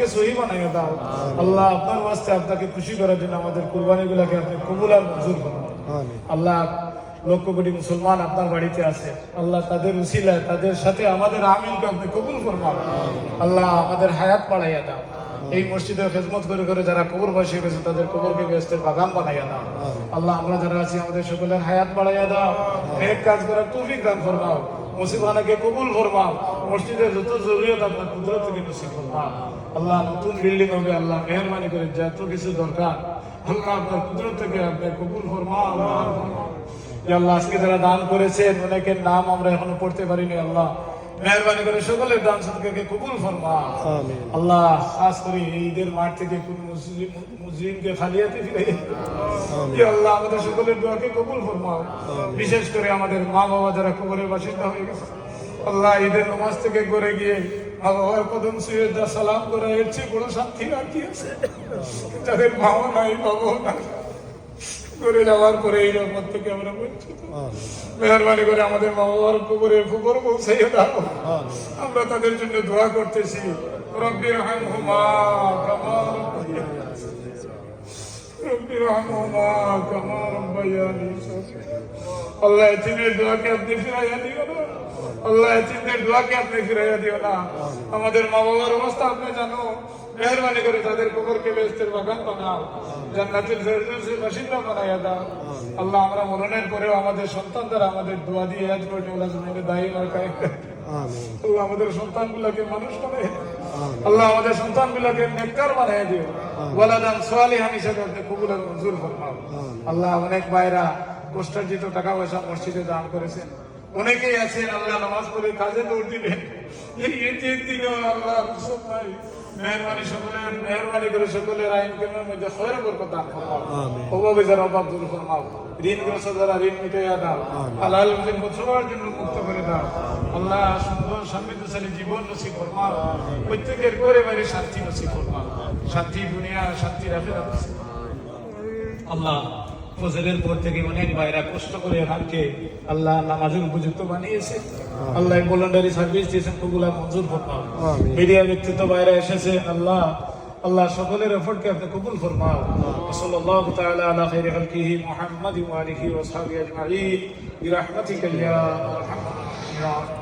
নিয়তকে সহি বানাইয়া দাও। আল্লাহ আপনার ওয়াস্তে আপনাকে খুশি করার জন্য আমাদের কুরবানিগুলোকে আপনি কবুল আর মঞ্জুর করুন আল্লাহ লক্ষ কোটি মুসলমান আপনার বাড়িতে আছে। আল্লাহ তাদের উসিলায় তাদের সাথে আমাদের আমিনকে আপনি কবুল ফরমাও আল্লাহ আমাদের হায়াত বাড়াইয়া দাও। এই মসজিদের খেদমত করে করে যারা কবর বসে গেছে তাদের কবরকে ব্যস্তের বাগান বানাইয়া দাও। আল্লাহ আমরা যারা আছি আমাদের সকলের হায়াত বাড়াইয়া দাও। এক কাজ করার তৌফিক দান ফরমাও। মুসিবানাকে কবুল ফরমাও। মসজিদের যত জরুরিয়ত আপনার কুদরত থেকে নসিব আল্লাহ নতুন বিল্ডিং হবে আল্লাহ মেহরবানি করে যত কিছু দরকার আল্লাহ আপনার কুদরত থেকে আপনি কবুল ফরমাও আল্লাহ আল্লাহ আজকে যারা দান করেছেন অনেকের নাম আমরা এখনও পড়তে পারিনি আল্লাহ মেহরবানি করে সকলের দান সদকাকে কবুল ফরমা আল্লাহ খাস করে ঈদের মাঠ থেকে কোন মুসলিম মুসলিমকে খালিয়াতে ফিরে আল্লাহ আমাদের সকলের দোয়াকে কবুল ফরমাও বিশেষ করে আমাদের মা বাবা যারা কবরের বাসিন্দা হয়ে গেছে। আল্লাহ ঈদের নামাজ থেকে করে গিয়ে বাবার কদম শুয়ে সালাম করা এর চেয়ে বড় শান্তি আর কি আছে? যাদের মাও নাই বাবাও নাই। করে যাওয়ার পরে এই রহমত থেকে আমরা বঞ্চিত। মেহরবানি করে আমাদের মা বাবার কবরে খবর পৌঁছাইয়ে দাও। আমরা তাদের জন্য দোয়া করতেছি। রব্বির হামহুমা কামা আল্লাহ আপনি ফিরাইয়া দিও না আমাদের মা বাবার অবস্থা আপনি জানো মেহরবানি করে তাদের কবরকে বেস্তের বাগান বানাও জান্নাতের ফেরদৌসের বাসিন্দা বানাইয়া দাও আল্লাহ আমরা মরণের পরেও আমাদের সন্তান দ্বারা আমাদের দোয়া দিয়ে আজ করে জমিনে দায়ী। আল্লাহ আমাদের সন্তানগুলোকে মানুষ করে আল্লাহ আমাদের সন্তানগুলোকে নেককার বানায় দিও। ওয়ালাদান সালিহান হিসেবে আপনি কবুল আর মঞ্জুর ফরমাও। আল্লাহ অনেক ভাইরা কষ্টার্জিত টাকা পয়সা মসজিদে দান করেছেন। অনেকেই আছেন আল্লাহ নামাজ পড়ে কাজে দৌড় এই দিনেও আল্লাহ সব ভাই মেহরবানি সকলের মেহরবানি করে সকলের আইন কেমের মধ্যে খয়ের বরকত দান ফরমাও অভাবে যারা অভাব দূর ফরমাও ঋণগ্রস্ত যারা ঋণ মিটাইয়া দাও আল্লাহ জন্য মুক্ত করে দাও। আল্লাহ সুন্দর সমৃদ্ধশালী জীবন নসিব ফরমাও প্রত্যেকের করে বাইরে শান্তি নসিব ফরমাও শান্তি দুনিয়া শান্তি রাখে আল্লাহ। ফজরের পর থেকে অনেক ভাইরা কষ্ট করে হারকে আল্লাহ নামাজের উপযুক্ত বানিয়েছে। আল্লাহ ভলেন্টারি সার্ভিস দিয়েছেন ওগুলা মঞ্জুর ফরমাও। মিডিয়া ব্যক্তিত্ব বাইরে এসেছে আল্লাহ আল্লাহ সকলের এফর্টকে আপনি কবুল ফরমাও। সাল্লাল্লাহু তাআলা আলা খাইরি খালকিহি মুহাম্মাদি ওয়া আলিহি ওয়া সাহবিহি আজমাইন। বিরহমাতিকা ইয়া আরহামার